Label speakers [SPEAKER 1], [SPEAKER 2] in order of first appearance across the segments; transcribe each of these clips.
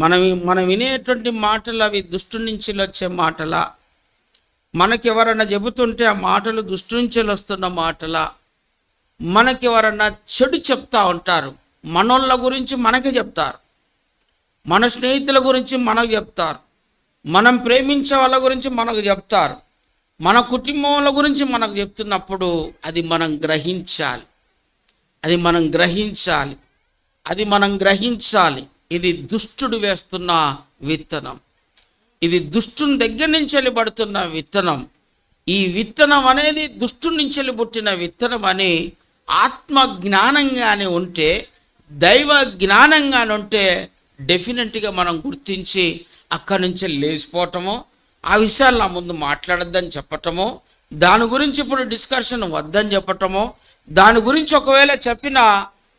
[SPEAKER 1] మనం మనం వినేటువంటి మాటలు అవి దుష్టు నుంచి వచ్చే మాటలా? మనకెవరన్నా చెబుతుంటే ఆ మాటలు దుష్టు నుంచి వస్తున్న మాటలా? మనకెవరన్నా చెడు చెప్తా ఉంటారు? మనోళ్ళ గురించి మనకే చెప్తారు. మన స్నేహితుల గురించి మనకు చెప్తారు. మనం ప్రేమించే వాళ్ళ గురించి మనకు చెప్తారు. మన కుటుంబంల గురించి మనకు చెప్తున్నప్పుడు అది మనం గ్రహించాలి. అది మనం గ్రహించాలి. అది మనం గ్రహించాలి. ఇది దుష్టుడు వేస్తున్న విత్తనం. ఇది దుష్టుని దగ్గర నుంచి వెళ్ళిపడుతున్న విత్తనం. ఈ విత్తనం అనేది దుష్టు నుంచి వెళ్ళి పుట్టిన విత్తనం అని ఆత్మ జ్ఞానంగానే ఉంటే దైవ జ్ఞానంగానే ఉంటే డెఫినెట్గా మనం గుర్తించి అక్కడి నుంచి లేచిపోవటము ఆ విషయాలు నా ముందు మాట్లాడొద్దని చెప్పటము దాని గురించి ఇప్పుడు డిస్కషన్ వద్దని చెప్పటము దాని గురించి ఒకవేళ చెప్పినా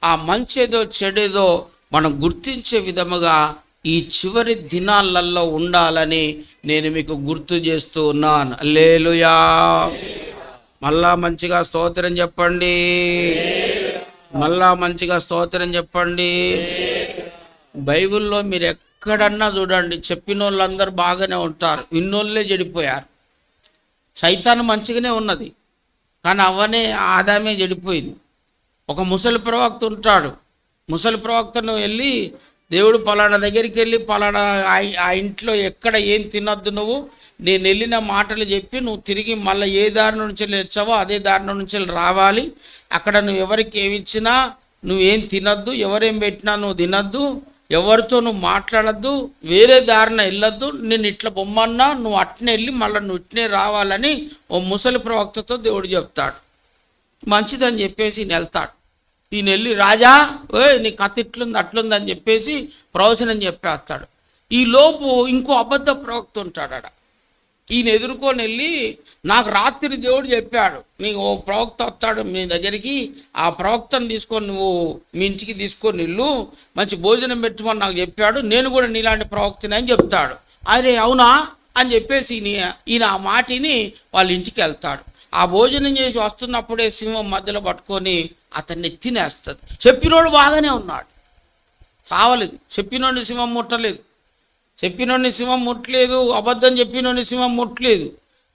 [SPEAKER 1] ఆ మంచేదో చెడేదో మనం గుర్తించే విధముగా ఈ చివరి దినాలలో ఉండాలని నేను మీకు గుర్తు చేస్తూ ఉన్నాను. లేలుయా మళ్ళా మంచిగా స్తోత్రం చెప్పండి. మళ్ళా మంచిగా స్తోత్రం చెప్పండి. బైబిల్లో మీరు ఎక్కడన్నా చూడండి చెప్పిన వాళ్ళందరూ బాగానే ఉంటారు విన్నోళ్ళే చెడిపోయారు. సైతాన్ మంచిగానే ఉన్నది కానీ అవనే ఆదామే చెడిపోయింది. ఒక ముసలి ప్రవక్త ఉంటాడు ముసలి ప్రవక్తను వెళ్ళి దేవుడు పలానా దగ్గరికి వెళ్ళి పలానా ఆ- ఆ ఇంట్లో ఎక్కడ ఏం తినొద్దు నువ్వు నేను వెళ్ళిన మాటలు చెప్పి నువ్వు తిరిగి మళ్ళీ ఏ దారి నుంచి వచ్చావో అదే దారి నుంచి రావాలి. అక్కడ నువ్వు ఎవరికి ఏమిచ్చినా నువ్వేం తినద్దు ఎవరేం పెట్టినా నువ్వు తినద్దు ఎవరితో నువ్వు మాట్లాడద్దు వేరే దారిన వెళ్ళొద్దు నేను ఇట్లా బొమ్మన్నా నువ్వు అట్నే వెళ్ళి మళ్ళీ నువ్వు ఇట్నే రావాలని ఓ ముసలి ప్రవక్తతో దేవుడు చెప్తాడు. మంచిదని చెప్పేసి వెళ్తాడు. ఈయన వెళ్ళి రాజా ఏ నీ కథ ఇట్లుంది అట్లుంది అని చెప్పేసి ప్రవచనం చెప్పేస్తాడు ఈ లోపు ఇంకో అబద్ధ ప్రవక్త ఉంటాడు ఈయన ఎదుర్కొని వెళ్ళి నాకు రాత్రి దేవుడు చెప్పాడు నీకు ఓ ప్రవక్త వస్తాడు మీ దగ్గరికి ఆ ప్రవక్తను తీసుకొని నువ్వు మీ ఇంటికి తీసుకొని వెళ్ళు మంచి భోజనం పెట్టమని నాకు చెప్పాడు నేను కూడా నీలాంటి ప్రవక్తని అని చెప్తాడు. అరే అవునా? అని చెప్పేసి ఈయన ఆ మాటిని వాళ్ళ ఇంటికి వెళ్తాడు. ఆ భోజనం చేసి వస్తున్నప్పుడే సింహం మధ్యలో పట్టుకొని అతన్ని తినేస్తుంది చెప్పినోడు బాగానే ఉన్నాడు. చావలేదు చెప్పినోడిని సింహం ముట్టలేదు. చెప్పినోడిని సింహం ముట్టలేదు. అబద్ధం చెప్పినోడిని సింహం ముట్టలేదు.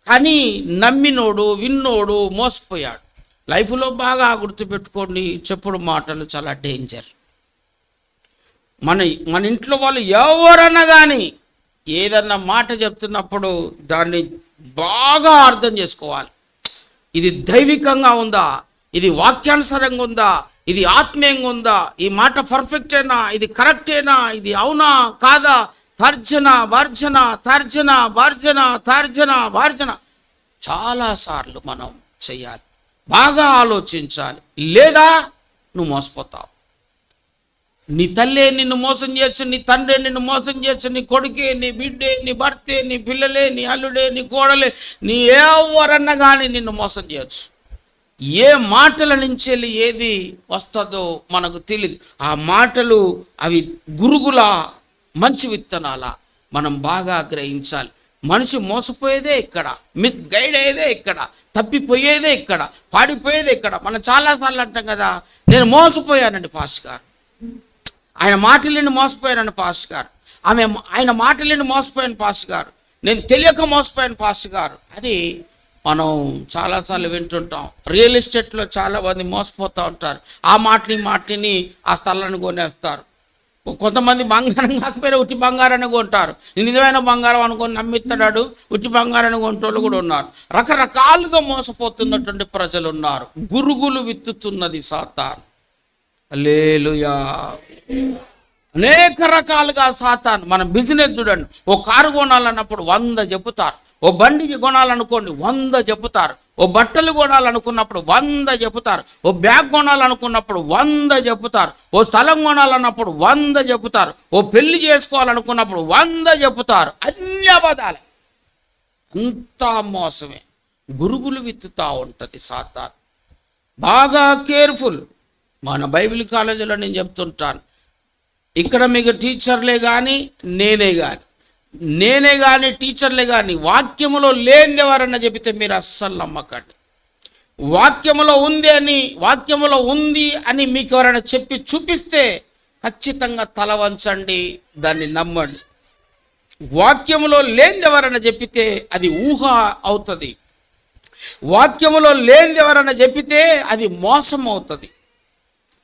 [SPEAKER 1] కానీ నమ్మినోడు విన్నోడు మోసపోయాడు. లైఫ్లో బాగా గుర్తుపెట్టుకోండి. చెప్పుడు మాటలు చాలా డేంజర్. మన మన ఇంట్లో వాళ్ళు ఎవరన్నా కానీ ఏదన్నా మాట చెప్తున్నప్పుడు దాన్ని బాగా అర్థం చేసుకోవాలి. ఇది దైవికంగా ఉందా? ఇది వాక్యానుసారంగా ఉందా? ఇది ఆత్మీయంగా ఉందా? ఈ మాట పర్ఫెక్టేనా ఇది కరెక్టేనా ఇది అవునా? కాదా? తర్జన వర్జన తర్జన వర్జన తర్జన వర్జన. చాలాసార్లు మనం చేయాలి బాగా ఆలోచించాలి. లేదా నువ్వు మోసపోతావు. నీ తల్లే నిన్ను మోసం చేయొచ్చు నీ తండ్రి నిన్ను మోసం చేయొచ్చు నీ కొడుకే నీ బిడ్డే నీ భర్తే నీ పిల్లలే నీ అల్లుడే నీ కోడలే నీ ఎవరన్నా కానీ నిన్ను మోసం చేయొచ్చు. ఏ మాటల నుంచి వెళ్ళి ఏది వస్తుందో మనకు తెలియదు ఆ మాటలు అవి గురుగుల మంచి విత్తనాల? మనం బాగా గ్రహించాలి. మనిషి మోసపోయేదే ఇక్కడ. మిస్ గైడ్ అయ్యేదే ఇక్కడ. తప్పిపోయేదే ఇక్కడ. పాడిపోయేదే ఇక్కడ. మనం చాలాసార్లు అంటాం కదా నేను మోసపోయానండి పాస్ గారు. ఆయన మాటలేని మోసపోయానండి పాస్టర్ గారు. ఆమె ఆయన మాటలేని మోసపోయాను పాస్టర్ గారు. నేను తెలియక మోసపోయాను పాస్టర్ గారు. అని మనం చాలాసార్లు వింటుంటాం. రియల్ ఎస్టేట్లో చాలామంది మోసపోతూ ఉంటారు. ఆ మాటని మాటిని మాటని ఆ స్థలాన్ని కొనేస్తారు. కొంతమంది బంగారం కాకపోయినా ఉట్టి బంగారాన్ని కొంటారు. నిజమైన బంగారం అనుకొని నమ్మిస్తాడు ఉట్టి బంగారాన్ని కొంటోళ్ళు కూడా ఉన్నారు. రకరకాలుగా మోసపోతున్నటువంటి ప్రజలు ఉన్నారు. గురుగులు విత్తుతున్నది సాతాన్. లేలుయా అనేక రకాలుగా సాతాన్. మనం బిజినెస్ చూడండి. ఓ కారు కొనాలన్నప్పుడు వంద చెబుతారు. ఓ బండికి కొనాలనుకోండి వంద చెబుతారు ఓ బట్టలు కొనాలనుకున్నప్పుడు వంద చెబుతారు ఓ బ్యాగ్ కొనాలనుకున్నప్పుడు వంద చెబుతారు ఓ స్థలం కొనాలన్నప్పుడు వంద చెబుతారు ఓ పెళ్ళి చేసుకోవాలనుకున్నప్పుడు వంద చెబుతారు అన్ని అబద్ధాలే. అంతా మోసమే. గురుగులు విత్తుతా ఉంటుంది సాతాన్. బాగా కేర్ఫుల్. మన బైబిల్ కాలేజీలో నేను చెప్తుంటాను. ఇక్కడ మీకు టీచర్లే కానీ నేనే కానీ నేనే కానీ టీచర్లే కానీ వాక్యములో లేనిది ఎవరన్నా చెబితే మీరు అస్సలు నమ్మకండి. వాక్యములో ఉంది అని వాక్యములో ఉంది అని మీకు ఎవరైనా చెప్పి చూపిస్తే ఖచ్చితంగా తల వంచండి దాన్ని నమ్మండి. వాక్యములో లేనిది ఎవరన్నా చెప్పితే అది ఊహ అవుతుంది. వాక్యములో లేనిది ఎవరన్నా చెప్పితే అది మోసం అవుతుంది.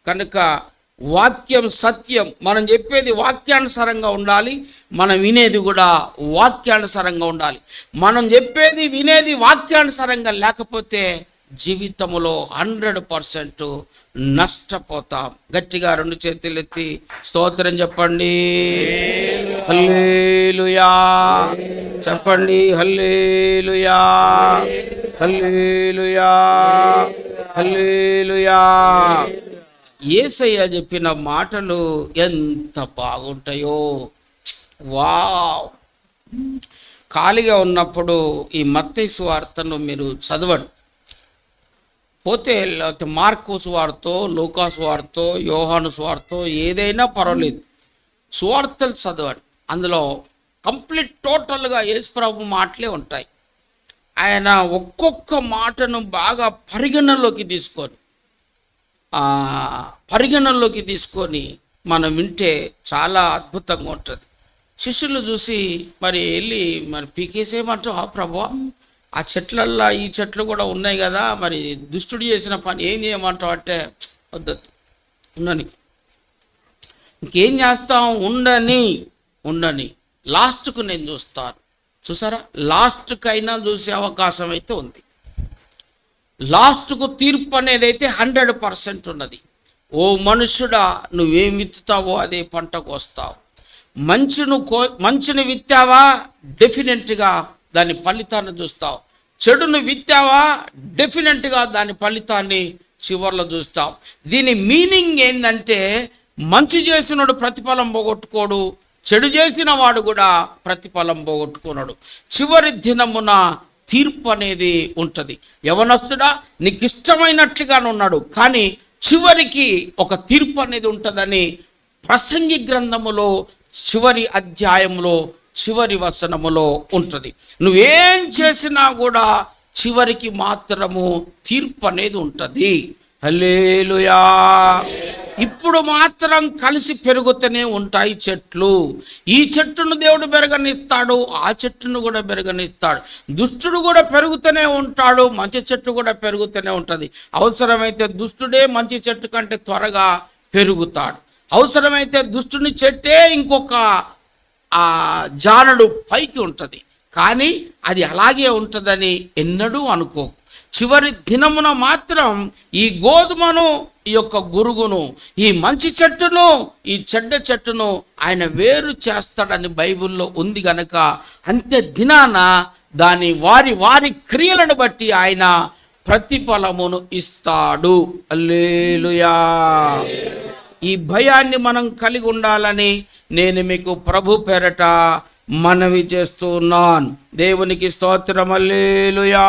[SPEAKER 1] కనుక వాక్యం సత్యం. మనం చెప్పేది వాక్యానుసారంగా ఉండాలి మనం వినేది కూడా వాక్యానుసారంగా ఉండాలి. మనం చెప్పేది వినేది వాక్యానుసారంగా లేకపోతే జీవితంలో హండ్రెడ్ పర్సెంట్ నష్టపోతాం. గట్టిగా రెండు చేతులు ఎత్తి స్తోత్రం చెప్పండి. హల్లేలుయా. చెప్పండి హల్లేలుయా. హల్లేలుయా. హల్లేలుయా. ఏసయ్య చెప్పిన మాటలు ఎంత బాగుంటాయో. వావ్. ఖాళీగా ఉన్నప్పుడు ఈ మత్తయి వార్తను మీరు చదవండి. పోతే లేకపోతే మార్కు సువార్తో లూకా సువార్తో యోహాను సువార్తో ఏదైనా పర్వాలేదు. సువార్తలు చదవండి. అందులో కంప్లీట్ టోటల్గా యేసుప్రభు మాటలే ఉంటాయి. ఆయన ఒక్కొక్క మాటను బాగా పరిగణనలోకి తీసుకొని పరిగణనలోకి తీసుకొని మనం వింటే చాలా అద్భుతంగా ఉంటుంది. శిష్యులు చూసి మరి వెళ్ళి మరి పీకేసేయమంటావు ఆ ప్రభా ఆ చెట్లల్లో ఈ చెట్లు కూడా ఉన్నాయి కదా మరి దుష్టుడు చేసిన పని ఏం చేయమంటావు అంటే వద్దొద్దు. ఉండని. ఇంకేం చేస్తాం? ఉండని. ఉండని. లాస్ట్కు నేను చూస్తాను. చూసారా? లాస్ట్కైనా చూసే అవకాశం అయితే ఉంది. లాస్ట్కు తీర్పు అనేది అయితే హండ్రెడ్ పర్సెంట్ ఉన్నది. ఓ మనుషుడా నువ్వేం విత్తుతావో అదే పంటకు వస్తావు. మంచును కో మంచిని విత్తావా? డెఫినెట్గా దాని ఫలితాన్ని చూస్తావు. చెడును విత్తావా? డెఫినెట్గా దాని ఫలితాన్ని చివర్లో చూస్తావు. దీని మీనింగ్ ఏంటంటే మంచి చేసినోడు ప్రతిఫలం పోగొట్టుకోడు చెడు చేసిన వాడు కూడా ప్రతిఫలం పోగొట్టుకున్నాడు. చివరి దినమున తీర్పు అనేది ఉంటుంది. యవనస్తుడా నీకు ఇష్టమైనట్లుగానే ఉన్నాడు కానీ చివరికి ఒక తీర్పు అనేది ఉంటుందని ప్రసంగి గ్రంథములో చివరి అధ్యాయంలో చివరి వసనములో ఉంటుంది. నువ్వేం చేసినా కూడా చివరికి మాత్రము తీర్పు అనేది ఉంటుంది. హల్లేలుయా. ఇప్పుడు మాత్రం కలిసి పెరుగుతూనే ఉంటాయి చెట్లు. ఈ చెట్టును దేవుడు పెరగనిస్తాడు ఆ చెట్టును కూడా పెరగనిస్తాడు. దుష్టుడు కూడా పెరుగుతూనే ఉంటాడు మంచి చెట్టు కూడా పెరుగుతూనే ఉంటుంది. అవసరమైతే దుష్టుడే మంచి చెట్టు కంటే త్వరగా పెరుగుతాడు. అవసరమైతే దుష్టుని చెట్టే ఇంకొక ఆ జానడు పైకి ఉంటుంది. కానీ అది అలాగే ఉంటుందని ఎన్నడూ అనుకో చివరి దినమున మాత్రం ఈ గోధుమను ఈ యొక్క గురుగును ఈ మంచి చెట్టును ఈ చెడ్డ చెట్టును ఆయన వేరు చేస్తాడని బైబిల్లో ఉంది గనక అంతే దినాన దాని వారి వారి క్రియలను బట్టి ఆయన ప్రతిఫలమును ఇస్తాడు. అల్లేలుయా ఈ భయాన్ని మనం కలిగి ఉండాలని నేను మీకు ప్రభు పేరట మనవి చేస్తున్నాను. దేవునికి స్తోత్రం. అల్లేలుయా